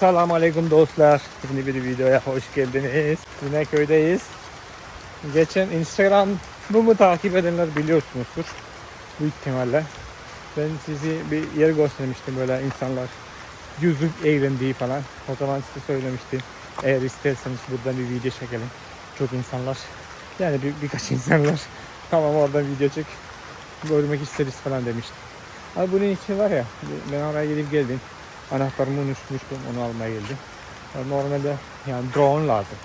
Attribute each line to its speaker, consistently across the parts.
Speaker 1: Esselamu Aleyküm dostlar. Yeni bir videoya hoş geldiniz. Yine köydeyiz. Geçen Instagram'ımı takip edenler biliyorsunuzdur. Büyük ihtimalle. Ben sizi bir yer göstermiştim böyle insanlar yüzüp eğlendiği falan. O zaman size söylemiştim. Eğer isterseniz buradan bir video çekelim. Çok insanlar. Yani bir, birkaç insanlar. Tamam oradan video çek. Görmek isteriz falan demiştim. Abi bunun için var ya ben oraya gidip geldim. Anahtarımı unutmuştum onu almaya geldim. Normalde yani drone lazım.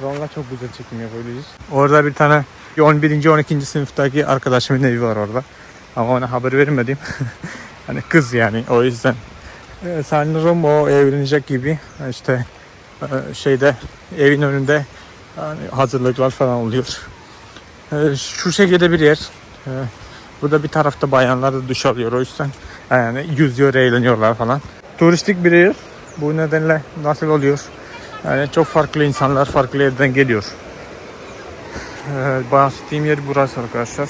Speaker 1: Drone'la çok güzel çekim yapabiliriz. Orada bir tane 11. 12. sınıftaki arkadaşımın evi var orada. Ama ona haber vermedim. hani kız yani o yüzden. Ee, sanırım o evlenecek gibi işte e, şeyde evin önünde hazırlıklar falan oluyor. Ee, şu şekilde bir yer. Ee, burada bir tarafta bayanlar da duş alıyor o yüzden yani yüzüyor eğleniyorlar falan. Turistik bir yer. Bu nedenle nasıl oluyor? Yani çok farklı insanlar farklı yerden geliyor. Ee, bahsettiğim yer burası arkadaşlar.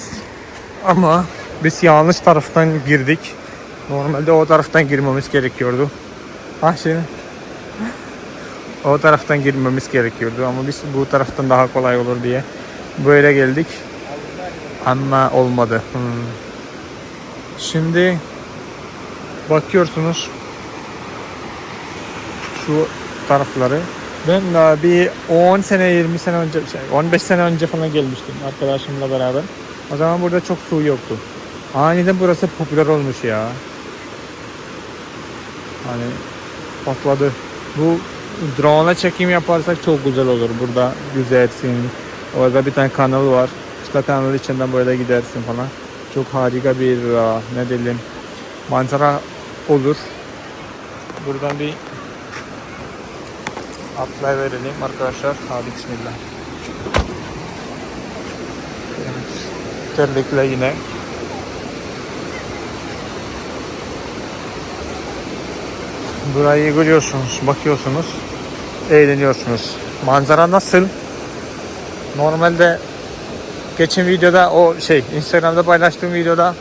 Speaker 1: Ama biz yanlış taraftan girdik. Normalde o taraftan girmemiz gerekiyordu. Ha şimdi o taraftan girmemiz gerekiyordu ama biz bu taraftan daha kolay olur diye böyle geldik. Ama olmadı. Hmm. Şimdi bakıyorsunuz şu tarafları. Ben bir 10 sene 20 sene önce şey 15 sene önce falan gelmiştim arkadaşımla beraber. O zaman burada çok su yoktu. Aniden burası popüler olmuş ya. Hani patladı. Bu drone çekim yaparsak çok güzel olur. Burada güzelsin. Orada bir tane kanal var. İşte kanal içinden böyle gidersin falan. Çok harika bir aa, ne diyelim manzara olur. Buradan bir atlay verelim arkadaşlar. Hadi bismillah. Evet. Terlikle yine. Burayı görüyorsunuz, bakıyorsunuz, eğleniyorsunuz. Manzara nasıl? Normalde geçen videoda o şey Instagram'da paylaştığım videoda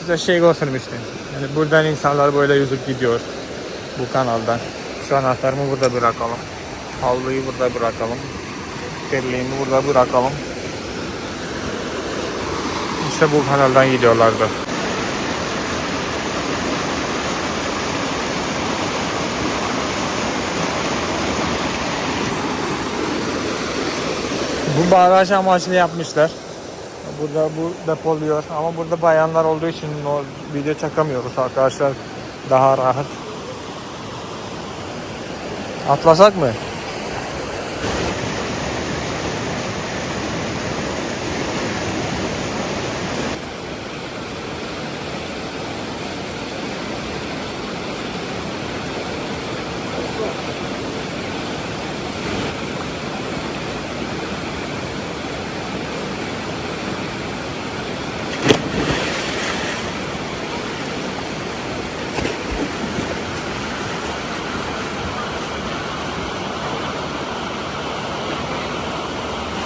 Speaker 1: size şey göstermiştim. Yani buradan insanlar böyle yüzüp gidiyor bu kanaldan. Şu anahtarımı burada bırakalım. Havluyu burada bırakalım. Terliğimi burada bırakalım. İşte bu kanaldan gidiyorlardı. Bu baraj amaçlı yapmışlar. Burada bu depoluyor ama burada bayanlar olduğu için o video çekemiyoruz arkadaşlar. Daha rahat. Atlasak mı?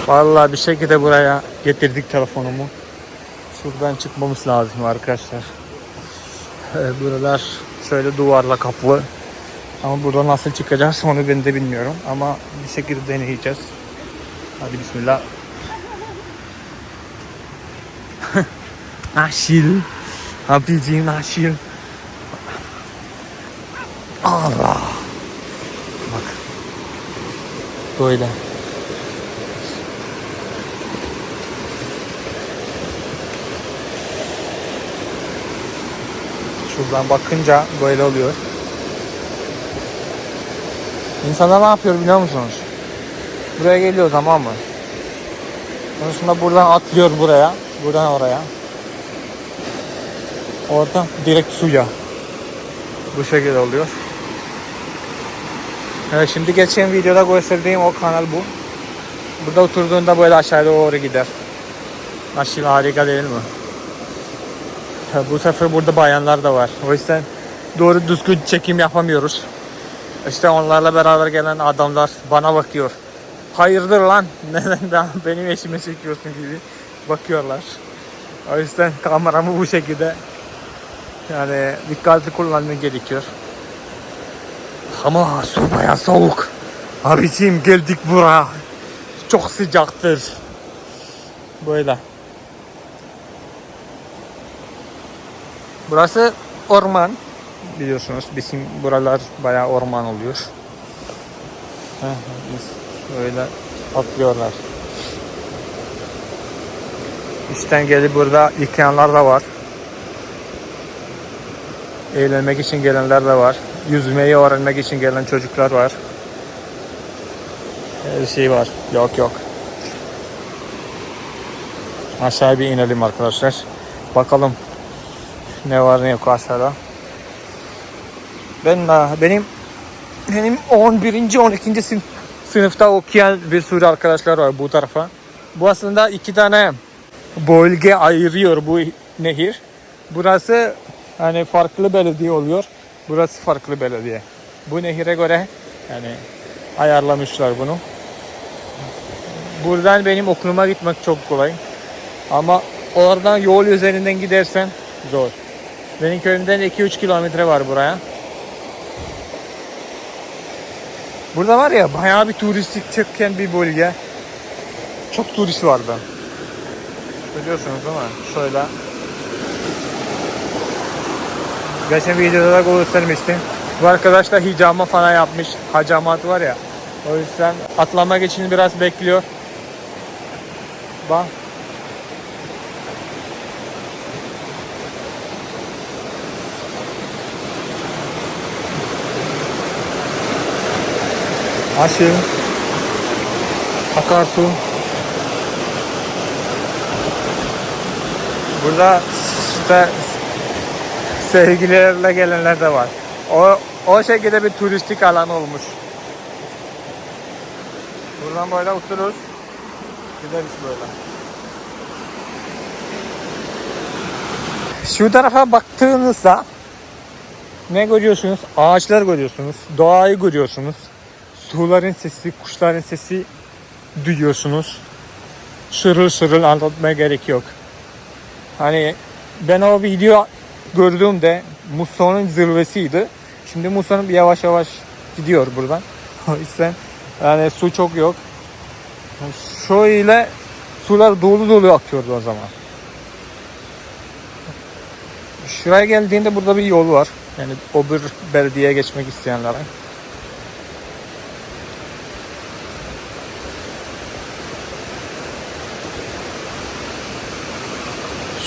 Speaker 1: Vallahi bir şekilde buraya getirdik telefonumu. Şuradan çıkmamız lazım arkadaşlar. Ee, buralar şöyle duvarla kaplı. Ama burada nasıl çıkacağız onu ben de bilmiyorum. Ama bir şekilde deneyeceğiz. Hadi bismillah. Naşil. Abicim Naşil. Allah. Bak. Böyle. Şuradan bakınca böyle oluyor. İnsanlar ne yapıyor biliyor musunuz? Buraya geliyor tamam mı? Sonrasında buradan atlıyor buraya. Buradan oraya. Oradan direkt suya. Bu şekilde oluyor. Evet, şimdi geçen videoda gösterdiğim o kanal bu. Burada oturduğunda böyle aşağıya doğru gider. Aşırı harika değil mi? Bu sefer burada bayanlar da var. O yüzden doğru düzgün çekim yapamıyoruz. İşte onlarla beraber gelen adamlar bana bakıyor. Hayırdır lan? Neden ben- benim eşime çekiyorsun gibi bakıyorlar. O yüzden kameramı bu şekilde yani dikkatli kullanmak gerekiyor. Ama su baya soğuk. Abiciğim geldik buraya. Çok sıcaktır. Böyle. Burası orman. Biliyorsunuz bizim buralar bayağı orman oluyor. Böyle atlıyorlar. İşten gelip burada yıkayanlar da var. Eğlenmek için gelenler de var. Yüzmeyi öğrenmek için gelen çocuklar var. Her şey var. Yok yok. Aşağı bir inelim arkadaşlar. Bakalım ne var ne yok aşağıda. Ben benim benim 11. 12. sınıf, sınıfta okuyan bir sürü arkadaşlar var bu tarafa. Bu aslında iki tane bölge ayırıyor bu nehir. Burası hani farklı belediye oluyor. Burası farklı belediye. Bu nehire göre yani ayarlamışlar bunu. Buradan benim okuluma gitmek çok kolay. Ama oradan yol üzerinden gidersen zor. Benim köyümden 2-3 kilometre var buraya. Burada var ya bayağı bir turistik çeken bir bölge. Çok turist vardı. Biliyorsunuz değil mi? Şöyle. Geçen videoda da göstermiştim. Bu arkadaş da hicama falan yapmış. Hacamat var ya. O yüzden atlamak için biraz bekliyor. Bak. Aşırı. Akarsu. Burada işte sevgililerle gelenler de var. O o şekilde bir turistik alan olmuş. Buradan böyle otururuz. Gideriz böyle. Şu tarafa baktığınızda ne görüyorsunuz? Ağaçlar görüyorsunuz. Doğayı görüyorsunuz. Suların sesi, kuşların sesi duyuyorsunuz. Şırıl şırıl anlatmaya gerek yok. Hani ben o video gördüğümde Musa'nın zirvesiydi. Şimdi Musa'nın yavaş yavaş gidiyor buradan. O yüzden yani su çok yok. Şöyle sular dolu dolu akıyordu o zaman. Şuraya geldiğinde burada bir yol var. Yani o bir belediyeye geçmek isteyenlere.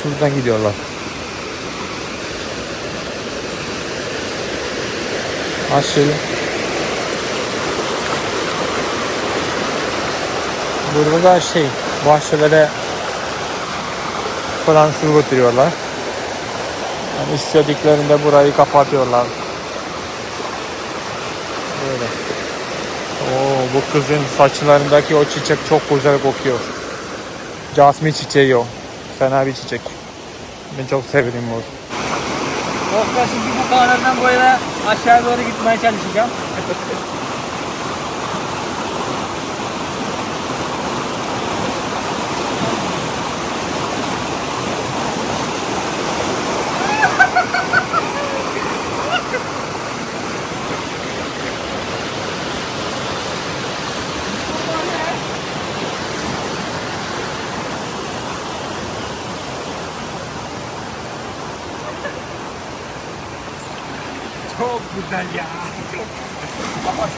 Speaker 1: Şuradan gidiyorlar. Aşağı. Burada da şey bahçelere falan su götürüyorlar. Yani istediklerinde burayı kapatıyorlar. Böyle. Oo, bu kızın saçlarındaki o çiçek çok güzel kokuyor. Jasmin çiçeği o. Fena bir çiçek. Ben çok severim bu.
Speaker 2: Dostlar şimdi bu kanaldan böyle aşağı doğru gitmeye çalışacağım.
Speaker 1: Çok güzel ya.
Speaker 2: Ama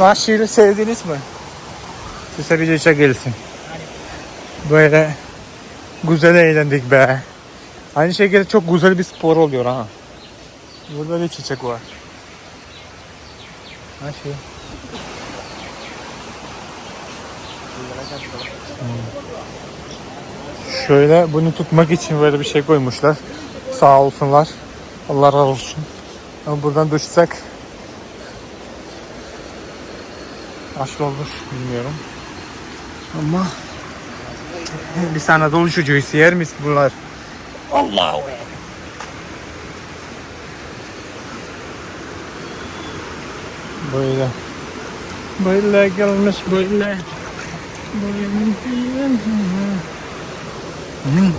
Speaker 1: Nashville'i sevdiniz mi? Size bir çiçek gelsin. Böyle güzel eğlendik be. Aynı şekilde çok güzel bir spor oluyor ha. Burada bir çiçek var. Nashville. Şöyle bunu tutmak için böyle bir şey koymuşlar. Sağ olsunlar. Allah razı olsun. Ama buradan düşsek aşk olur bilmiyorum. Ama biz Anadolu çocuğuyuz yer misin bunlar? Allah Böyle. Böyle gelmiş böyle. Böyle. Hmm.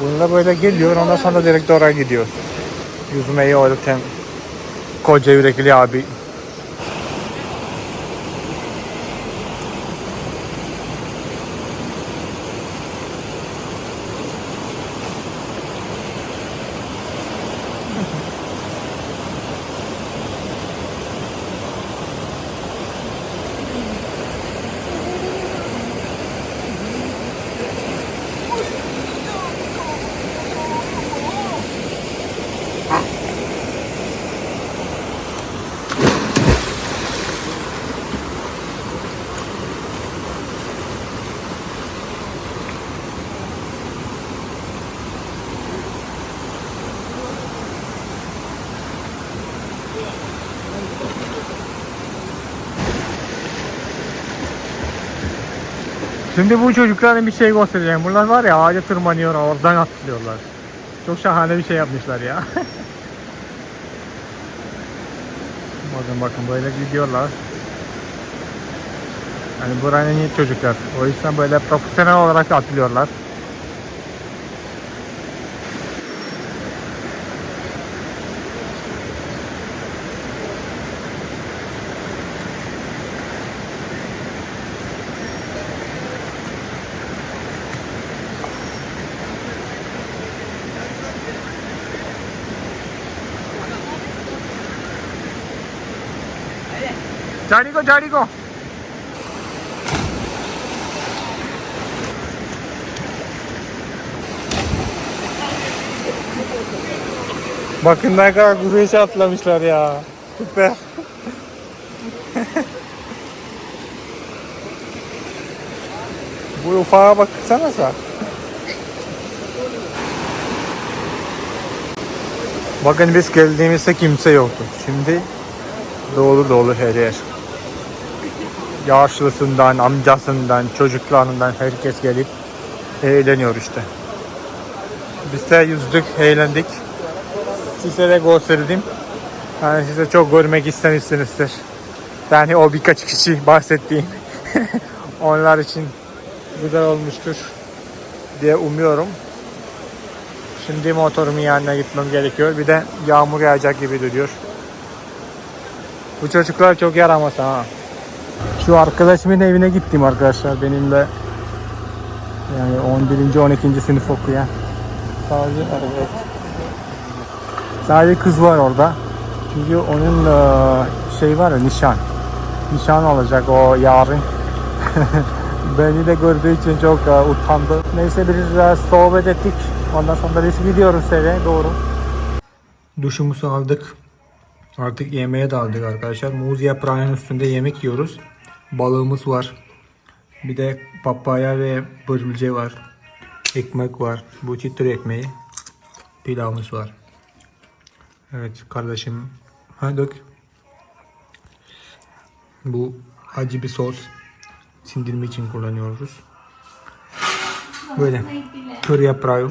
Speaker 1: Bununla böyle geliyor ondan sonra direkt oraya gidiyor. Yüzmeyi öğreten koca yürekli abi. Şimdi bu çocuklara bir şey göstereceğim. Bunlar var ya ağaca tırmanıyor, oradan atlıyorlar. Çok şahane bir şey yapmışlar ya. bakın bakın böyle gidiyorlar. Yani buranın iyi çocuklar. O yüzden böyle profesyonel olarak atlıyorlar. ചാടിക്കോ ചാടിക്കോ Bakın ne kadar güreşe atlamışlar ya. Süper. Bu ufağa baksana sen. Bakın biz geldiğimizde kimse yoktu. Şimdi dolu dolu her yer. Yaşlısından, amcasından, çocuklarından herkes gelip eğleniyor işte. Biz de yüzdük, eğlendik. Size de gösterdim. Yani size çok görmek istemişsinizdir. Yani o birkaç kişi bahsettiğim onlar için güzel olmuştur diye umuyorum. Şimdi motorumun yanına gitmem gerekiyor. Bir de yağmur yağacak gibi duruyor. Bu çocuklar çok yaramaz ha. Şu arkadaşımın evine gittim arkadaşlar benimle. Yani 11. 12. sınıf okuyan. Sadece evet. Sadece kız var orada. Çünkü onun e, şey var ya nişan. Nişan olacak o yarın. Beni de gördüğü için çok e, utandı. Neyse biraz sohbet ettik. Ondan sonra biz gidiyoruz eve doğru. Duşumuzu aldık. Artık yemeğe daldık arkadaşlar. Muz yaprağının üstünde yemek yiyoruz. Balığımız var. Bir de papaya ve börülce var. Ekmek var. Bu çıtır ekmeği. Pilavımız var. Evet kardeşim. Ha dök. Bu acı bir sos. Sindirme için kullanıyoruz. Böyle. Kır yaprağı.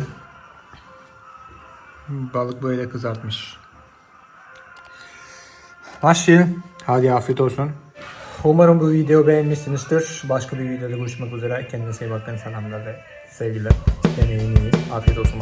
Speaker 1: Balık böyle kızartmış. Başlayalım. Hadi afiyet olsun. Umarım bu videoyu beğenmişsinizdir. Başka bir videoda görüşmek üzere. Kendinize iyi bakın. Selamlar ve sevgiler. Yemeğini yiyin. Afiyet olsun.